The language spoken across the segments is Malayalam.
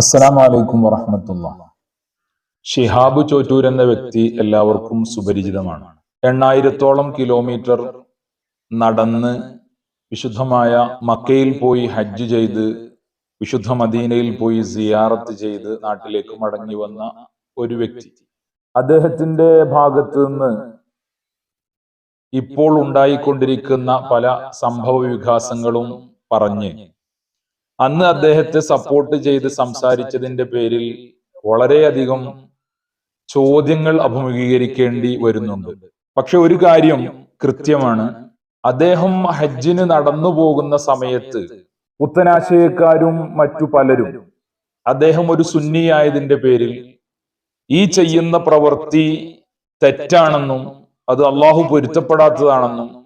അസ്സലാമു അലൈക്കും വറഹമത്തുള്ള. ഷിഹാബ് ചോറ്റൂർ എന്ന വ്യക്തി എല്ലാവർക്കും സുപരിചിതമാണ്. എണ്ണായിരത്തോളം കിലോമീറ്റർ നടന്ന് വിശുദ്ധമായ മക്കയിൽ പോയി ഹജ്ജ് ചെയ്ത് വിശുദ്ധ മദീനയിൽ പോയി സിയാറത്ത് ചെയ്ത് നാട്ടിലേക്ക് മടങ്ങി വന്ന ഒരു വ്യക്തി. അദ്ദേഹത്തിന്റെ ഭാഗത്ത് നിന്ന് ഇപ്പോൾ ഉണ്ടായിക്കൊണ്ടിരിക്കുന്ന പല സംഭവ വികാസങ്ങളും പറഞ്ഞ് അന്ന് അദ്ദേഹത്തെ സപ്പോർട്ട് ചെയ്ത് സംസാരിച്ചതിന്റെ പേരിൽ വളരെയധികം ചോദ്യങ്ങൾ അഭിമുഖീകരിക്കേണ്ടി വരുന്നുണ്ട്. പക്ഷെ ഒരു കാര്യം കൃത്യമാണ്. അദ്ദേഹം ഹജ്ജിന് നടന്നു പോകുന്ന സമയത്ത് പുത്തനാശയക്കാരും മറ്റു പലരും അദ്ദേഹം ഒരു സുന്നിയായതിന്റെ പേരിൽ ഈ ചെയ്യുന്ന പ്രവൃത്തി തെറ്റാണെന്നും അത് അള്ളാഹു പൊരുത്തപ്പെടാത്തതാണെന്നും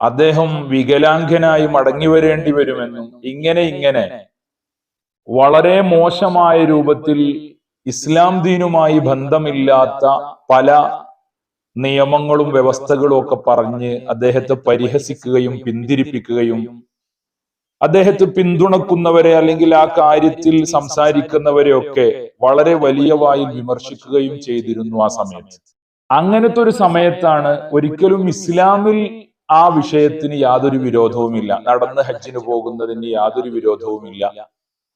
അദ്ദേഹം വികലാംഗനായി മടങ്ങി വരേണ്ടി വരുമെന്നും ഇങ്ങനെ ഇങ്ങനെ. വളരെ മോശമായ രൂപത്തിൽ ഇസ്ലാം ദീനുമായി ബന്ധമില്ലാത്ത പല നിയമങ്ങളും വ്യവസ്ഥകളും ഒക്കെ പറഞ്ഞ് അദ്ദേഹത്തെ പരിഹസിക്കുകയും പിന്തിരിപ്പിക്കുകയും അദ്ദേഹത്തെ പിന്തുണക്കുന്നവരെ അല്ലെങ്കിൽ ആ കാര്യത്തിൽ സംസാരിക്കുന്നവരെ ഒക്കെ വളരെ വലിയ വായിൽ വിമർശിക്കുകയും ചെയ്തിരുന്നു ആ സമയത്ത്. അങ്ങനത്തെ ഒരു സമയത്താണ് ഒരിക്കലും ഇസ്ലാമിൽ ആ വിഷയത്തിന് യാതൊരു വിരോധവുമില്ല. നടന്ന് ഹജ്ജിന് പോകുന്നതിന് യാതൊരു വിരോധവുമില്ല.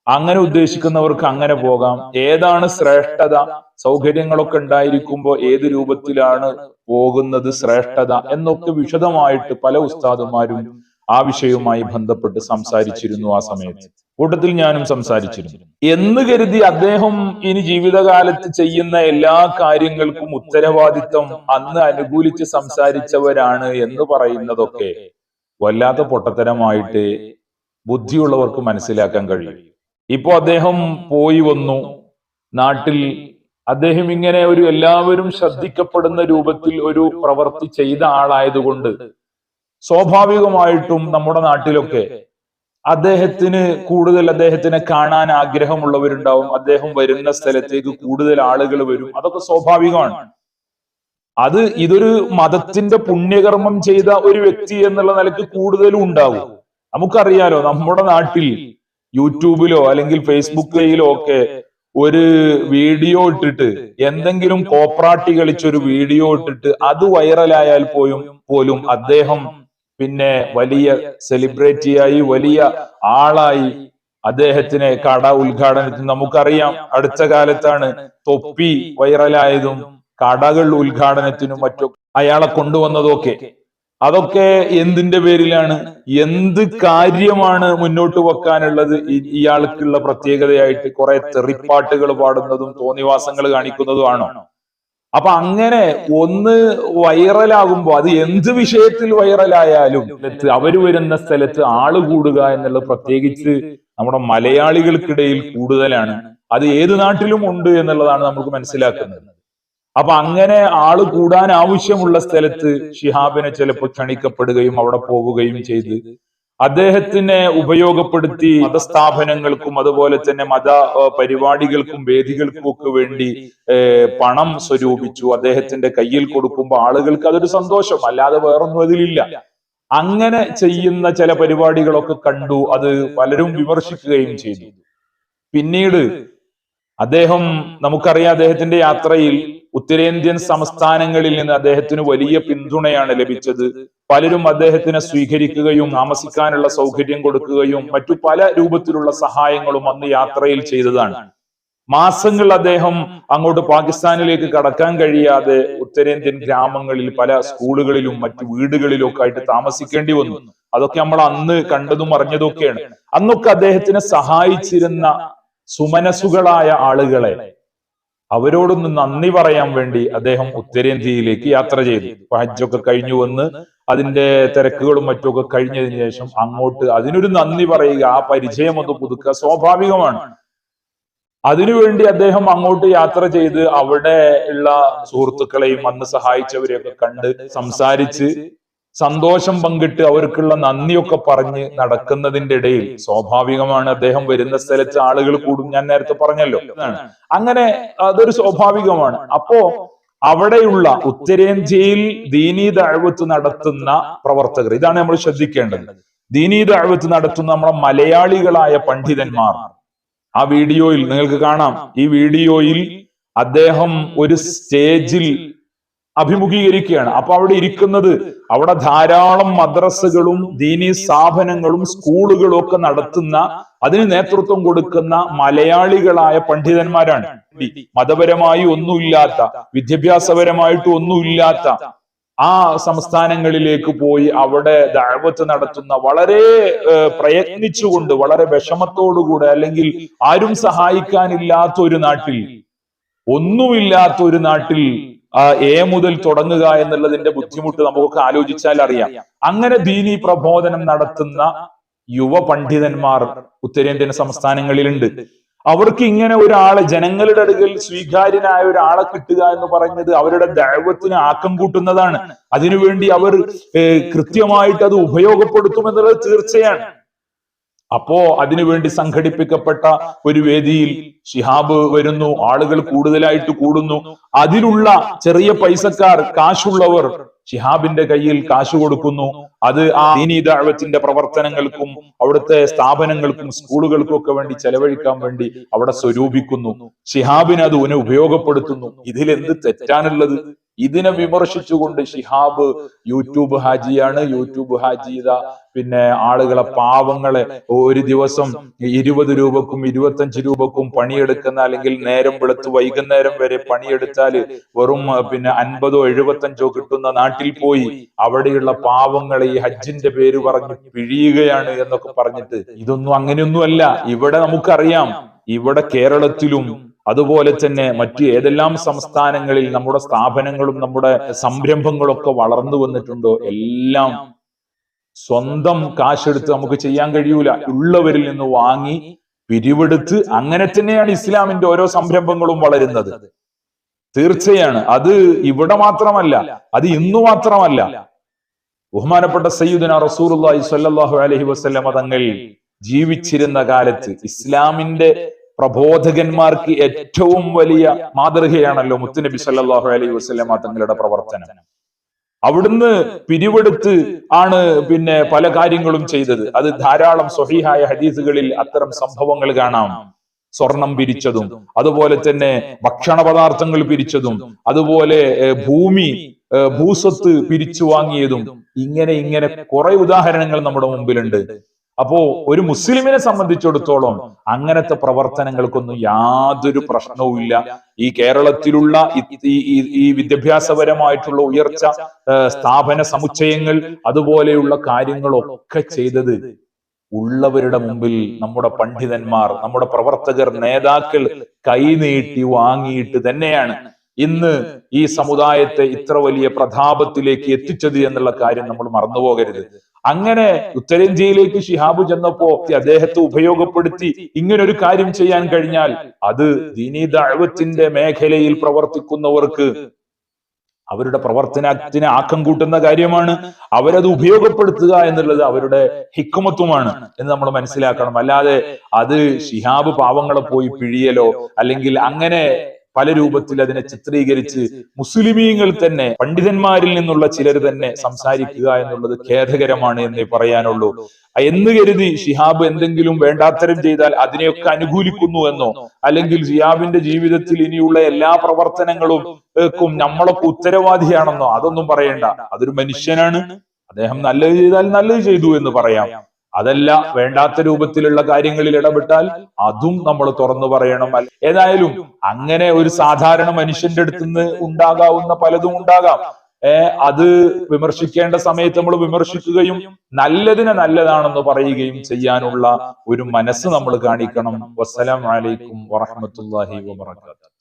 അങ്ങനെ ഉദ്ദേശിക്കുന്നവർക്ക് അങ്ങനെ പോകാം. ഏതാണ് ശ്രേഷ്ഠത? സൗകര്യങ്ങളൊക്കെ ഉണ്ടായിരിക്കുമ്പോൾ ഏത് രൂപത്തിലാണ് പോകുന്നത് ശ്രേഷ്ഠത എന്നൊക്കെ വിശദമായിട്ട് പല ഉസ്താദുമാരും ആ വിഷയവുമായി ബന്ധപ്പെട്ട് സംസാരിച്ചിരുന്നു ആ സമയത്ത്. കൂട്ടത്തിൽ ഞാനും സംസാരിച്ചിരുന്നു. എന്ന് കരുതി അദ്ദേഹം ഇനി ജീവിതകാലത്ത് ചെയ്യുന്ന എല്ലാ കാര്യങ്ങൾക്കും ഉത്തരവാദിത്വം അന്ന് അനുകൂലിച്ച് സംസാരിച്ചവരാണ് എന്ന് പറയുന്നതൊക്കെ വല്ലാത്ത പൊട്ടത്തരമായിട്ട് ബുദ്ധിയുള്ളവർക്ക് മനസ്സിലാക്കാൻ കഴിയും. ഇപ്പോ അദ്ദേഹം പോയി വന്നു. നാട്ടിൽ അദ്ദേഹം ഇങ്ങനെ ഒരു എല്ലാവരും ശ്രദ്ധിക്കപ്പെടുന്ന രൂപത്തിൽ ഒരു പ്രവൃത്തി ചെയ്ത ആളായതുകൊണ്ട് സ്വാഭാവികമായിട്ടും നമ്മുടെ നാട്ടിലൊക്കെ അദ്ദേഹത്തിന് കൂടുതൽ അദ്ദേഹത്തിനെ കാണാൻ ആഗ്രഹമുള്ളവരുണ്ടാവും. അദ്ദേഹം വരുന്ന സ്ഥലത്തേക്ക് കൂടുതൽ ആളുകൾ വരും. അതൊക്കെ സ്വാഭാവികമാണ്. അത് ഇതൊരു മതത്തിന്റെ പുണ്യകർമ്മം ചെയ്ത ഒരു വ്യക്തി എന്നുള്ള നിലയ്ക്ക് കൂടുതലും ഉണ്ടാവും. നമുക്കറിയാലോ നമ്മുടെ നാട്ടിൽ യൂട്യൂബിലോ അല്ലെങ്കിൽ ഫേസ്ബുക്കിലോ ഒക്കെ ഒരു വീഡിയോ ഇട്ടിട്ട് എന്തെങ്കിലും കോപ്രാട്ടി കളിച്ചൊരു വീഡിയോ ഇട്ടിട്ട് അത് വൈറലായാൽ പോലും പോലും അദ്ദേഹം പിന്നെ വലിയ സെലിബ്രിറ്റിയായി വലിയ ആളായി അദ്ദേഹത്തിന് കട ഉദ്ഘാടനത്തിന് നമുക്കറിയാം. അടുത്ത കാലത്താണ് തൊപ്പി വൈറലായതും കടകൾ ഉദ്ഘാടനത്തിനും മറ്റും അയാളെ കൊണ്ടുവന്നതൊക്കെ. അതൊക്കെ എന്തിന്റെ പേരിലാണ്? എന്ത് കാര്യമാണ് മുന്നോട്ട് വെക്കാനുള്ളത്? ഇയാൾക്കുള്ള പ്രത്യേകതയായിട്ട് കുറെ തെറിപ്പാട്ടുകൾ പാടുന്നതും തോന്നിവാസങ്ങൾ കാണിക്കുന്നതുമാണോ അപ്പൊ അങ്ങനെ ഒന്ന് വൈറലാകുമ്പോൾ അത് എന്ത് വിഷയത്തിൽ വൈറലായാലും അവർ വരുന്ന സ്ഥലത്ത് ആൾ കൂടുക എന്നുള്ളത് പ്രത്യേകിച്ച് നമ്മുടെ മലയാളികൾക്കിടയിൽ കൂടുതലാണ്. അത് ഏത് നാട്ടിലും ഉണ്ട് എന്നുള്ളതാണ് നമുക്ക് മനസ്സിലാക്കുന്നത്. അപ്പൊ അങ്ങനെ ആൾ കൂടാൻ ആവശ്യമുള്ള സ്ഥലത്ത് ഷിഹാബിനെ ചിലപ്പോൾ ക്ഷണിക്കപ്പെടുകയും അവിടെ പോവുകയും ചെയ്ത് അദ്ദേഹത്തിനെ ഉപയോഗപ്പെടുത്തി മതസ്ഥാപനങ്ങൾക്കും അതുപോലെ തന്നെ മത പരിപാടികൾക്കും വേദികൾക്കും ഒക്കെ വേണ്ടി പണം സ്വരൂപിച്ചു. അദ്ദേഹത്തിന്റെ കയ്യിൽ കൊടുക്കുമ്പോൾ ആളുകൾക്ക് അതൊരു സന്തോഷം. അല്ലാതെ വേറൊന്നും അതിലില്ല. അങ്ങനെ ചെയ്യുന്ന ചില പരിപാടികളൊക്കെ കണ്ടു. അത് പലരും വിമർശിക്കുകയും ചെയ്തു. പിന്നീട് അദ്ദേഹം നമുക്കറിയാം അദ്ദേഹത്തിന്റെ യാത്രയിൽ ഉത്തരേന്ത്യൻ സംസ്ഥാനങ്ങളിൽ നിന്ന് അദ്ദേഹത്തിന് വലിയ പിന്തുണയാണ് ലഭിച്ചത്. പലരും അദ്ദേഹത്തിനെ സ്വീകരിക്കുകയും താമസിക്കാനുള്ള സൗകര്യം കൊടുക്കുകയും മറ്റു പല രൂപത്തിലുള്ള സഹായങ്ങളും അന്ന് യാത്രയിൽ ചെയ്തതാണ്. മാസങ്ങൾ അദ്ദേഹം അങ്ങോട്ട് പാകിസ്ഥാനിലേക്ക് കടക്കാൻ കഴിയാതെ ഉത്തരേന്ത്യൻ ഗ്രാമങ്ങളിൽ പല സ്കൂളുകളിലും മറ്റു വീടുകളിലും ഒക്കെ ആയിട്ട് താമസിക്കേണ്ടി വന്നു. അതൊക്കെ നമ്മൾ അന്ന് കണ്ടതും അറിഞ്ഞതും ഒക്കെയാണ്. അന്നൊക്കെ അദ്ദേഹത്തിനെ സഹായിച്ചിരുന്ന സുമനസുകളായ ആളുകളെ അവരോടൊന്ന് നന്ദി പറയാൻ വേണ്ടി അദ്ദേഹം ഉത്തരേന്ത്യയിലേക്ക് യാത്ര ചെയ്തു. ഹജ്ജൊക്കെ കഴിഞ്ഞു വന്ന് അതിന്റെ തിരക്കുകളും മറ്റുമൊക്കെ കഴിഞ്ഞതിന് ശേഷം അങ്ങോട്ട് അതിനൊരു നന്ദി പറയുക ആ പരിചയം ഒന്ന് പുതുക്കുക സ്വാഭാവികമാണ്. അതിനുവേണ്ടി അദ്ദേഹം അങ്ങോട്ട് യാത്ര ചെയ്ത് അവിടെ ഉള്ള സുഹൃത്തുക്കളെയും അന്ന് സഹായിച്ചവരെയൊക്കെ കണ്ട് സംസാരിച്ച് സന്തോഷം പങ്കിട്ട് അവർക്കുള്ള നന്ദിയൊക്കെ പറഞ്ഞ് നടക്കുന്നതിന്റെ ഇടയിൽ സ്വാഭാവികമാണ് അദ്ദേഹം വരുന്ന സ്ഥലത്ത് ആളുകൾ കൂടും. ഞാൻ നേരത്തെ പറഞ്ഞല്ലോ. അങ്ങനെ അതൊരു സ്വാഭാവികമാണ്. അപ്പോ അവിടെയുള്ള ഉത്തരേന്ത്യയിൽ ദീനീ ദഅവത്ത് നടത്തുന്ന പ്രവർത്തകർ ഇതാണ് നമ്മൾ ശ്രദ്ധിക്കേണ്ടത്. ദീനീ ദഅവത്ത് നടത്തുന്ന നമ്മുടെ മലയാളികളായ പണ്ഡിതന്മാർ. ആ വീഡിയോയിൽ നിങ്ങൾക്ക് കാണാം. ഈ വീഡിയോയിൽ അദ്ദേഹം ഒരു സ്റ്റേജിൽ അഭിമുഖീകരിക്കുകയാണ്. അപ്പൊ അവിടെ ഇരിക്കുന്നത് അവിടെ ധാരാളം മദ്രസകളും ദീനി സ്ഥാപനങ്ങളും സ്കൂളുകളും ഒക്കെ നടത്തുന്ന അതിന് നേതൃത്വം കൊടുക്കുന്ന മലയാളികളായ പണ്ഡിതന്മാരാണ്. മതപരമായി ഒന്നുമില്ലാത്ത വിദ്യാഭ്യാസപരമായിട്ട് ഒന്നുമില്ലാത്ത ആ സംസ്ഥാനങ്ങളിലേക്ക് പോയി അവിടെ ദഅവത്ത് നടത്തുന്ന വളരെ പ്രയത്നിച്ചുകൊണ്ട് വളരെ വിഷമത്തോടുകൂടെ അല്ലെങ്കിൽ ആരും സഹായിക്കാനില്ലാത്ത ഒരു നാട്ടിൽ ഒന്നുമില്ലാത്ത ഒരു നാട്ടിൽ എ മുതൽ തുടങ്ങുക എന്നുള്ളതിന്റെ ബുദ്ധിമുട്ട് നമുക്കൊക്കെ ആലോചിച്ചാൽ അറിയാം. അങ്ങനെ ദീനി പ്രബോധനം നടത്തുന്ന യുവ പണ്ഡിതന്മാർ ഉത്തരേന്ത്യൻ സംസ്ഥാനങ്ങളിലുണ്ട്. അവർക്ക് ഇങ്ങനെ ഒരാളെ ജനങ്ങളുടെ അടുക്കൽ സ്വീകാര്യനായ ഒരാളെ കിട്ടുക എന്ന് പറയുന്നത് അവരുടെ ദൈവത്തിന് ആക്കം കൂട്ടുന്നതാണ്. അതിനുവേണ്ടി അവർ കൃത്യമായിട്ട് അത് ഉപയോഗപ്പെടുത്തുമെന്നുള്ളത് തീർച്ചയാണ്. അപ്പോ അതിനുവേണ്ടി സംഘടിപ്പിക്കപ്പെട്ട ഒരു വേദിയിൽ ഷിഹാബ് വരുന്നു ആളുകൾ കൂടുതലായിട്ട് കൂടുന്നു. അതിലുള്ള ചെറിയ പൈസക്കാർ കാശുള്ളവർ ഷിഹാബിന്റെ കയ്യിൽ കാശ് കൊടുക്കുന്നു. അത് ആ ദീനീതാഴ്വത്തിന്റെ പ്രവർത്തനങ്ങൾക്കും അവിടുത്തെ സ്ഥാപനങ്ങൾക്കും സ്കൂളുകൾക്കും ഒക്കെ വേണ്ടി ചെലവഴിക്കാൻ വേണ്ടി അവിടെ സ്വരൂപിക്കുന്നു. ഷിഹാബിന് അത് ഉന ഉപയോഗപ്പെടുത്തുന്നു. ഇതിൽ എന്ത് തെറ്റാനുള്ളത് ഇതിനെ വിമർശിച്ചുകൊണ്ട് ഷിഹാബ് യൂട്യൂബ് ഹാജിയാണ്. യൂട്യൂബ് ഹാജി ഇതാ പിന്നെ ആളുകളെ പാവങ്ങളെ ഒരു ദിവസം ഇരുപത് രൂപക്കും ഇരുപത്തഞ്ച് രൂപക്കും പണിയെടുക്കുന്ന അല്ലെങ്കിൽ നേരം വെളുത്ത് വൈകുന്നേരം വരെ പണിയെടുത്താൽ വെറും പിന്നെ അൻപതോ എഴുപത്തഞ്ചോ കിട്ടുന്ന നാട്ടിൽ പോയി അവിടെയുള്ള പാവങ്ങളെ ഈ ഹജ്ജിന്റെ പേര് പറഞ്ഞ് പിഴിയുകയാണ് എന്നൊക്കെ പറഞ്ഞിട്ട് ഇതൊന്നും അങ്ങനെയൊന്നുമല്ല. ഇവിടെ നമുക്കറിയാം. ഇവിടെ കേരളത്തിലും അതുപോലെ തന്നെ മറ്റ് ഏതെല്ലാം സംസ്ഥാനങ്ങളിൽ നമ്മുടെ സ്ഥാപനങ്ങളും നമ്മുടെ സംരംഭങ്ങളും ഒക്കെ വളർന്നു വന്നിട്ടുണ്ടോ? എല്ലാം സ്വന്തം കാശെടുത്ത് നമുക്ക് ചെയ്യാൻ കഴിയൂല. ഉള്ളവരിൽ നിന്ന് വാങ്ങി പിരിവെടുത്ത് അങ്ങനെ തന്നെയാണ് ഇസ്ലാമിന്റെ ഓരോ സംരംഭങ്ങളും വളരുന്നത്. തീർച്ചയാണ്. അത് ഇവിടെ മാത്രമല്ല അത് ഇന്നു മാത്രമല്ല. ബഹുമാനപ്പെട്ട സയ്യുദിന സ്വല്ലല്ലാഹു അലൈഹി വസല്ലമ തങ്ങൾ ജീവിച്ചിരുന്ന കാലത്ത് ഇസ്ലാമിന്റെ പ്രബോധകന്മാർക്ക് ഏറ്റവും വലിയ മാതൃകയാണല്ലോ മുത്തുനബി സല്ലാഹു അലൈഹി വസല്ലമ തങ്ങളുടെ പ്രവർത്തനം. അവിടുന്ന് പിരിവെടുത്ത് ആണ് പിന്നെ പല കാര്യങ്ങളും ചെയ്തത്. അത് ധാരാളം സ്വഹീഹായ ഹദീസുകളിൽ അത്തരം സംഭവങ്ങൾ കാണാം. സ്വർണം പിരിച്ചതും അതുപോലെ തന്നെ ഭക്ഷണ പദാർത്ഥങ്ങൾ പിരിച്ചതും അതുപോലെ ഭൂമി ഭൂസ്വത്ത് പിരിച്ചു വാങ്ങിയതും ഇങ്ങനെ ഇങ്ങനെ കുറെ ഉദാഹരണങ്ങൾ നമ്മുടെ മുമ്പിലുണ്ട്. അപ്പോ ഒരു മുസ്ലിമിനെ സംബന്ധിച്ചിടത്തോളം അങ്ങനത്തെ പ്രവർത്തനങ്ങൾക്കൊന്നും യാതൊരു പ്രശ്നവുമില്ല. ഈ കേരളത്തിലുള്ള ഈ- വിദ്യാഭ്യാസപരമായിട്ടുള്ള ഉയർച്ച സ്ഥാപന സമുച്ചയങ്ങൾ അതുപോലെയുള്ള കാര്യങ്ങളൊക്കെ ചെയ്തത് ഉള്ളവരുടെ മുമ്പിൽ നമ്മുടെ പണ്ഡിതന്മാർ നമ്മുടെ പ്രവർത്തകർ നേതാക്കൾ കൈനീട്ടി വാങ്ങിയിട്ട് തന്നെയാണ്. ഇന്ന് ഈ സമുദായത്തെ ഇത്ര വലിയ പ്രതാപത്തിലേക്ക് എത്തിച്ചത് എന്നുള്ള കാര്യം നമ്മൾ മറന്നുപോകരുത് അങ്ങനെ ഉത്തരേന്ത്യയിലേക്ക് ഷിഹാബ് ചെന്നപ്പോ അദ്ദേഹത്തെ ഉപയോഗപ്പെടുത്തി ഇങ്ങനെ ഒരു കാര്യം ചെയ്യാൻ കഴിഞ്ഞാൽ അത് ദീനീ ദഅവത്തിന്റെ മേഖലയിൽ പ്രവർത്തിക്കുന്നവർക്ക് അവരുടെ പ്രവർത്തനത്തിന് ആക്കം കൂട്ടുന്ന കാര്യമാണ്. അവരത് ഉപയോഗപ്പെടുത്തുക എന്നുള്ളത് അവരുടെ ഹിക്കുമത്വമാണ് എന്ന് നമ്മൾ മനസ്സിലാക്കണം. അല്ലാതെ അത് ഷിഹാബ് പാവങ്ങളെ പോയി പിഴിയലോ അല്ലെങ്കിൽ അങ്ങനെ പല രൂപത്തിൽ അതിനെ ചിത്രീകരിച്ച് മുസ്ലിമീങ്ങൾ തന്നെ പണ്ഡിതന്മാരിൽ നിന്നുള്ള ചിലർ തന്നെ സംസാരിക്കുക എന്നുള്ളത് ഖേദകരമാണ് എന്നേ പറയാനുള്ളൂ. എന്ന് കരുതി ഷിഹാബ് എന്തെങ്കിലും വേണ്ടാത്തരം ചെയ്താൽ അതിനെയൊക്കെ അനുകൂലിക്കുന്നു എന്നോ അല്ലെങ്കിൽ ഷിഹാബിന്റെ ജീവിതത്തിൽ ഇനിയുള്ള എല്ലാ പ്രവർത്തനങ്ങളും നമ്മളൊക്കെ ഉത്തരവാദിയാണെന്നോ അതൊന്നും പറയണ്ട. അതൊരു മനുഷ്യനാണ്. അദ്ദേഹം നല്ലത് ചെയ്താൽ നല്ലത് ചെയ്തു എന്ന് പറയാം. അതല്ല വേണ്ടാത്ത രൂപത്തിലുള്ള കാര്യങ്ങളിൽ ഇടപെട്ടാൽ അതും നമ്മൾ തുറന്നു പറയണം. ഏതായാലും അങ്ങനെ ഒരു സാധാരണ മനുഷ്യന്റെ അടുത്ത് നിന്ന് ഉണ്ടാകാവുന്ന പലതും ഉണ്ടാകാം. അത് വിമർശിക്കേണ്ട സമയത്ത് നമ്മൾ വിമർശിക്കുകയും നല്ലതിനെ നല്ലതാണെന്ന് പറയുകയും ചെയ്യാനുള്ള ഒരു മനസ്സ് നമ്മൾ കാണിക്കണം. വസ്സലാം വലൈക്കും വറഹമത്തല്ലാഹി വബർക്കാത്തു